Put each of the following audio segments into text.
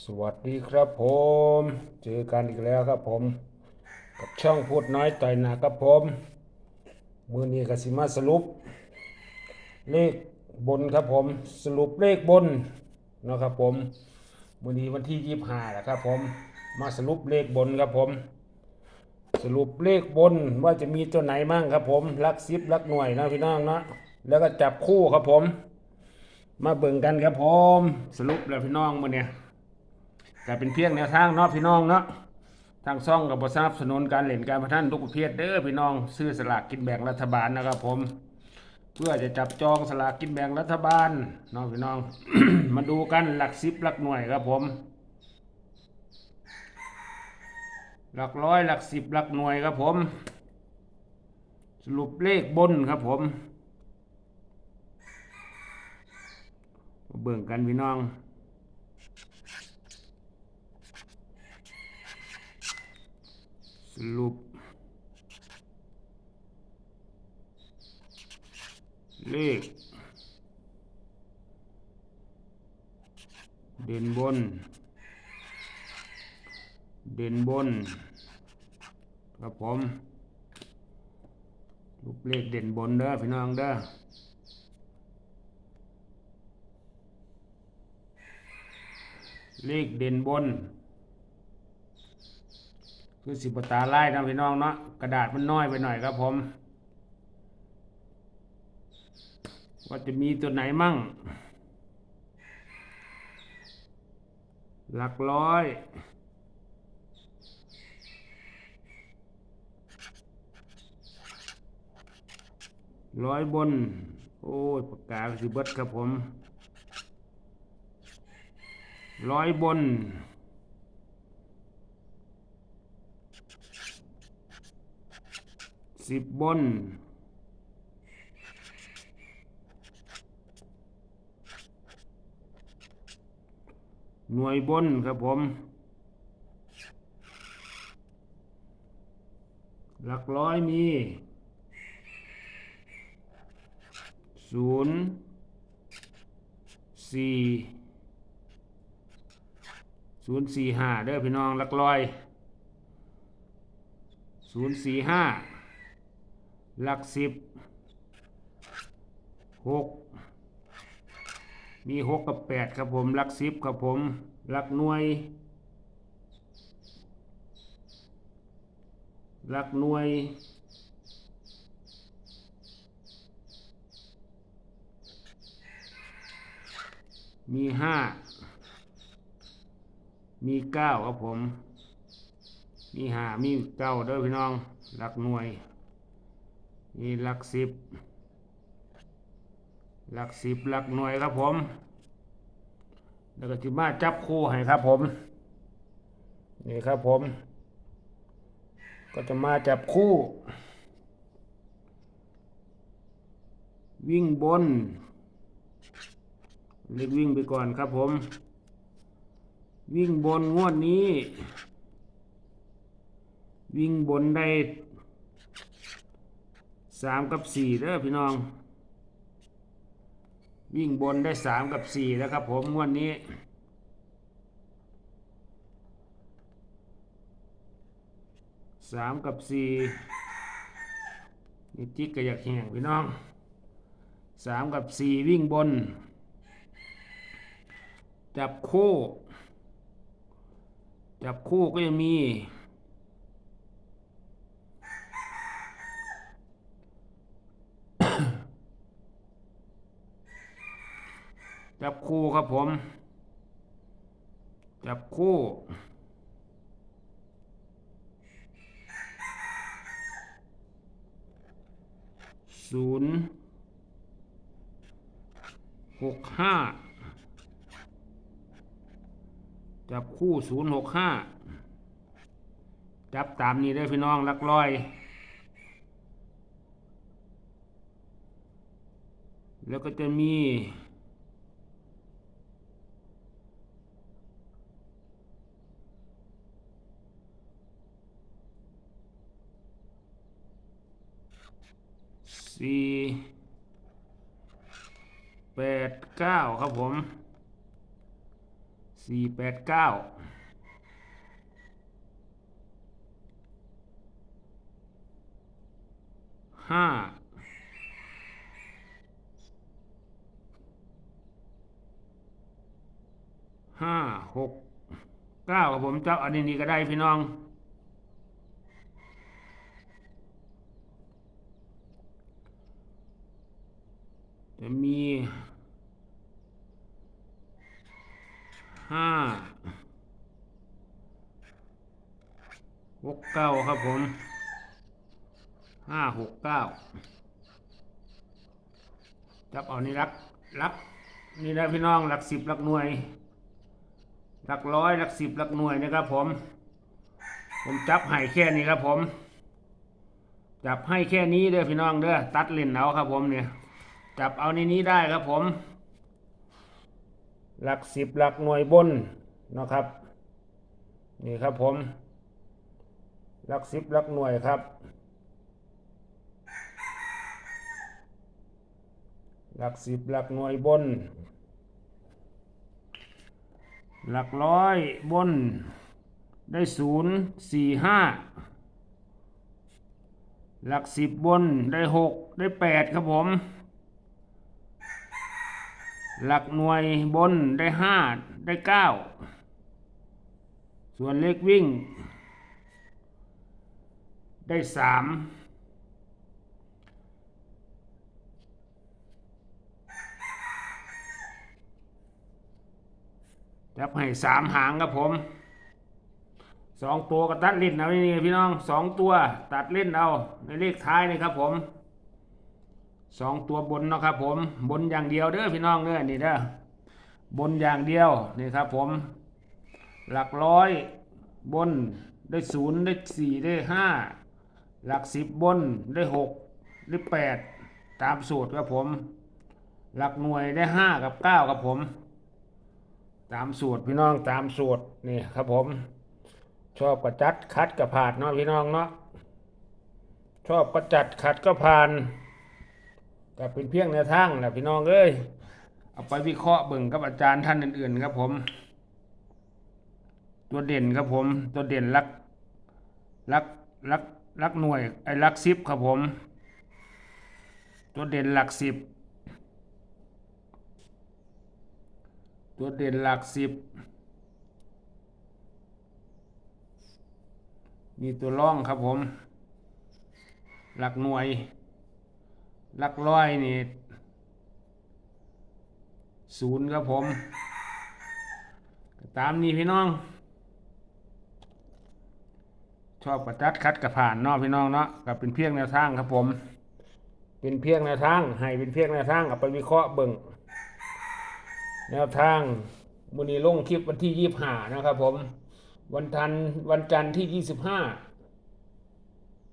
สวัสดีครับผม เจอกันอีกแล้วครับผม กับช่องพูดน้อยต่อยหนาครับผมมือนี้กสิมาสรุป เลขบนครับผม สรุปเลขบนนะครับผมมือนี้วันที่ยี่ห้าแหละครับผม มาสรุปเลขบนครับผม สรุปเลขบนว่าจะมีตัวไหนมั่งครับผมลักซิบลักหน่วยนะพี่น้องนะแล้วก็จับคู่ครับผม มาเบิ่งกันครับผม สรุปแล้วพี่น้องมือเนี่ย ก็เป็นเพียงแนวทางเนาะพี่น้องเนาะทางซ่องกับบสนับสนุนการเล่นการพนันทุกประเภทเด้อพี่น้องซื้อสลากกินแบ่งรัฐบาลนะครับผม เพื่อจะจับจองสลากกินแบ่งรัฐบาลเนาะพี่น้อง มาดูกันหลักสิบหลักหน่วยครับผม หลักร้อยหลักสิบหลักหน่วยครับผม สรุปเลขบนครับผมเบิ่งกันพี่น้อง รุป เลข เด่นบน เด่นบน ครับผมรูปเลขเด่นบนเด้อพี่น้องเด้อเลขเด่นบน คือสิบตาไล่นะพี่น้องเนาะกระดาษมันน้อยไปหน่อยครับผม ว่าจะมีตัวไหนมั่ง หลักร้อย ร้อยบน โอ้ยปากกาสิเบิดครับผม ร้อยบน สิบบนหน่วยบนครับผม หลักร้อยมีศูนย์สี่ศูนย์สี่ห้าเด้อพี่น้องหลักร้อยศูนย์สี่ห้า หลักสิบหกมีหกกับแปดครับผมหลักสิบครับผมหลักหน่วยหลักหน่วยมีห้า มีเก้าครับผม มีห้ามีเก้าเด้อพี่น้อง หลักหน่วย มีหลักสิบหลักสิบหลักหน่วยครับผม แล้วก็จิมาจับคู่ให้ครับผม นี่ครับผม ก็จะมาจับคู่ วิ่งบน เล็กวิ่งไปก่อนครับผม วิ่งบนงวดนี้ วิ่งบนได้ สามกับสี่เด้อพี่น้อง วิ่งบนได้สามกับสี่แล้วครับผมงวดนี้สามกับสี่นี่จิกก็อยากแห้งพี่น้องสามกับสี่วิ่งบน จับคู่ จับคู่ก็จะมี จับคู่ครับผม จับคู่ศูนย์หกห้าจับคู่ศูนย์หกห้าจับตามนี้ได้พี่น้องลักลอย แล้วก็จะมี สี่แปดเก้าครับผมสี่แปดเก้าห้าห้าหกเก้าครับผมเจ้าอันนี้นี่ก็ได้พี่น้อง จะมี ห้าหกเก้าครับผมห้าหกเก้าจับเอานี่รักรักนี่นะพี่น้องหลักสิบหลักหน่วย หลักร้อยหลักสิบหลักหน่วยนะครับผม ผมจับให้แค่นี้ครับผม จับให้แค่นี้เด้อพี่น้องเด้อตัดเล่นเอาครับผมเนี่ย จับเอาในนี้ได้ครับผม หลักสิบหลักหน่วยบนนะครับ นี่ครับผม หลักสิบหลักหน่วยครับ หลักสิบหลักหน่วยบน หลักร้อยบน ได้ศูนย์สี่ห้าหลักสิบบนได้หกได้แปดครับผม หลักหน่วยบนได้ห้าได้เก้าส่วนเลขวิ่ง ได้สามจับให้สามหางครับผมสองตัวก็ตัดเล่นเอานี่พี่น้องสองตัวตัดเล่นเอาในเลขท้ายนี่ครับผม สองตัวบนเนาะครับผมบนอย่างเดียวเด้อพี่น้องเด้อนี่เด้อบนอย่างเดียวนี่ครับผม หลักร้อยบนได้ศูนย์ได้สี่ได้ห้าหลักสิบบนได้หกได้แปดตามสูตรครับผม หลักหน่วยได้ห้ากับเก้าครับผม ตามสูตรพี่น้องตามสูตรนี่ครับผม ชอบก็จัดคัดก็ผ่านเนาะพี่น้องเนาะชอบก็จัดขัดก็ผ่าน ก็เป็นเพียงแนวทางแหละพี่น้องเอ้ยเอาไปวิเคราะห์เบิ่งกับอาจารย์ท่านอื่นๆครับผม ตัวเด่นครับผม ตัวเด่นรักรักรักรักหน่วยไอ้รักสิบครับผม ตัวเด่นหลักสิบตัวเด่นหลักสิบมีตัวร่องครับผม หลักหน่วย หลักร้อยนี่ศูนย์ครับผม ตามนี้พี่น้อง ชอบประจัดคัดกระผ่านเนาะพี่น้องเนาะกับเป็นเพียงแนวทางครับผม เป็นเพียงแนวทางให้เป็นเพียงแนวทางเอาไปวิเคราะห์เบิ่งแนวทางมุนีลงคลิปวันที่ยี่บห้านะครับผม วันทันวันจันทร์ที่ยี่สิบห้า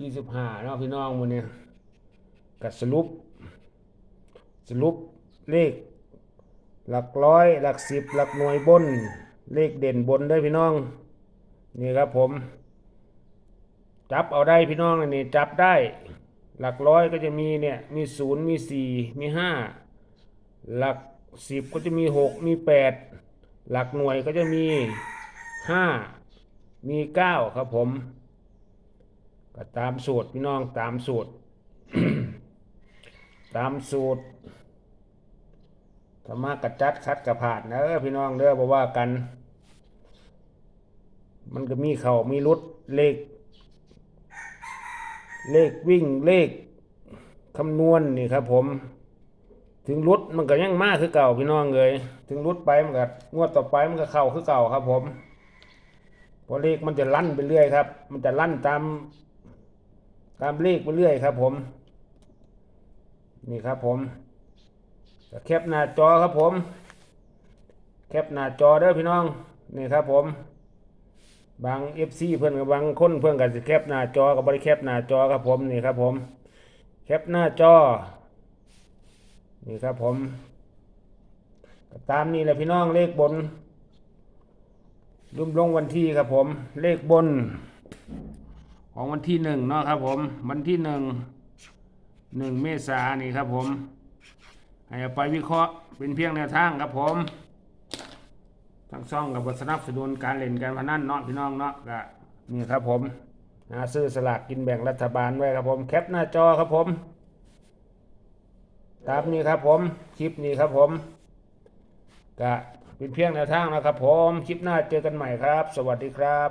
ยี่สิบห้าเนาะพี่น้องมุนี้ กับสรุป สรุปเลข หลักร้อยหลักสิบหลักหน่วยบน เลขเด่นบนได้พี่น้อง นี่ครับผม จับเอาได้พี่น้องนี่จับได้ หลักร้อยก็จะมีเนี่ยมีศูนย์มีสี่มีห้าหลักสิบก็จะมีหกมีแปดหลักหน่วยก็จะมีห้ามีเก้าครับผม ก็ตามสูตรพี่น้องตามสูตร ตามสูตรธรรมะกระจัดคัดกระผาดนะเออพี่น้องเด้อบอกว่ากัน มันก็มีเข่ามีรุดเลข เลขวิ่งเลขคำนวณนี่ครับผม ถึงรุดมันก็ยังมากคือเก่าพี่น้องเลยถึงรุดไปมันก็งวดต่อไปมันก็เข่าคือเก่าครับ ผมเพราะเลขมันจะลั่นไปเรื่อยครับ มันจะลั่นตาม ตามเลขไปเรื่อยครับ ผม นี่ครับผมแคปหน้าจอครับผม แคปหน้าจอเด้อพี่น้องนี่ครับผม บางเอฟซีเพื่อนกับบางคนเพื่อนกับแคปหน้าจอกับบริแคปหน้าจอครับผมนี่ครับผม แคปหน้าจอ นี่ครับผมตามนี้แหละพี่น้องเลขบนรุ่มลงวันที่ครับผม เลขบน ของวันที่หนึ่งเนาะครับผม วันที่หนึ่ง หนึ่งเมษานี่ครับผมให้อาไปวิเคราะห์เป็นเพียงแนวทางครับผมทั้งซ่องกับบสนับสนุนการเล่นการพนันเนาะพี่น้องเนาะก็นี่ครับผมหาซื้อสลากกินแบ่งรัฐบาลไว้ครับผมแคปหน้าจอครับผมตามนี้ครับผมคลิปนี้ครับผมก็เป็นเพียงแนวทางนะครับผมคลิปหน้าเจอกันใหม่ครับ สวัสดีครับ